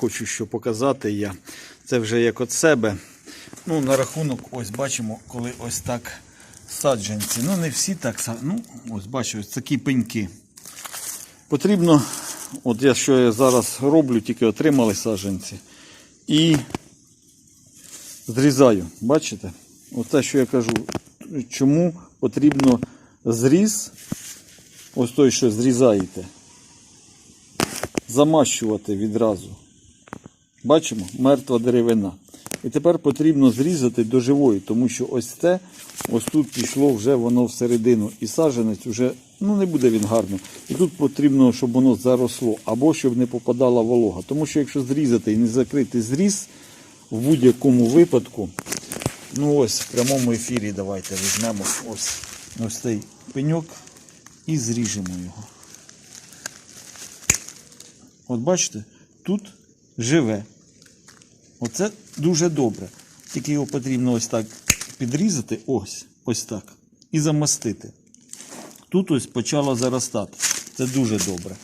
Хочу що показати я. Це вже як від себе. Ну, на рахунок, ось бачимо, коли ось так саджанці. Ну, не всі так Ну, ось бачу, ось такі пеньки. Потрібно, от я що я зараз роблю, тільки отримали саджанці. І зрізаю. Бачите? Оце, що я кажу, чому потрібно зріз, ось той, що зрізаєте, замащувати відразу. Бачимо, мертва деревина. І тепер потрібно зрізати до живої, тому що ось це, ось тут пішло вже воно всередину. І саджанець вже ну не буде він гарно. І тут потрібно, щоб воно заросло, або щоб не попадала волога. Тому що якщо зрізати і не закрити зріз, в будь-якому випадку, ну ось в прямому ефірі давайте візьмемо ось, ось цей пеньок і зріжемо його. От бачите, тут живе. Оце дуже добре. Тільки його потрібно ось так підрізати, ось, ось так, і замастити. Тут ось почало заростати. Це дуже добре.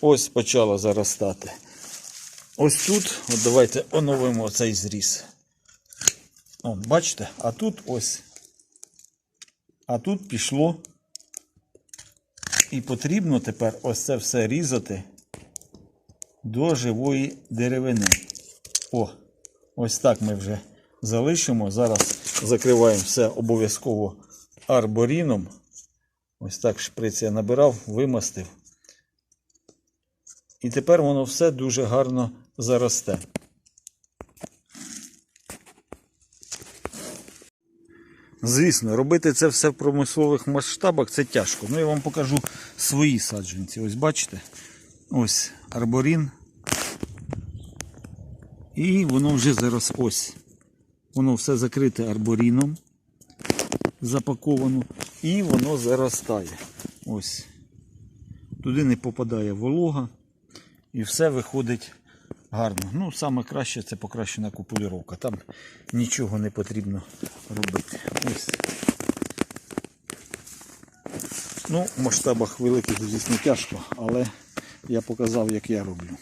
Ось почало заростати. Ось тут, от давайте оновимо цей зріз. О, бачите? А тут ось. А тут пішло. І потрібно тепер ось це все різати до живої деревини. О, ось так ми вже залишимо. Зараз закриваємо все обов'язково арборіном. Ось так шприц я набирав, вимастив. І тепер воно все дуже гарно заросте. Звісно, робити це все в промислових масштабах це тяжко. Ну я вам покажу свої саджанці. Ось бачите? Ось арборін. І воно вже зараз ось. Воно все закрите арборіном. Запаковано. І воно заростає. Ось. Туди не попадає волога. І все виходить гарно. Ну, саме краще це покращена купулюровка. Там нічого не потрібно робити. Ось. Ну, в масштабах великих, звісно, тяжко, але я показав, як я роблю.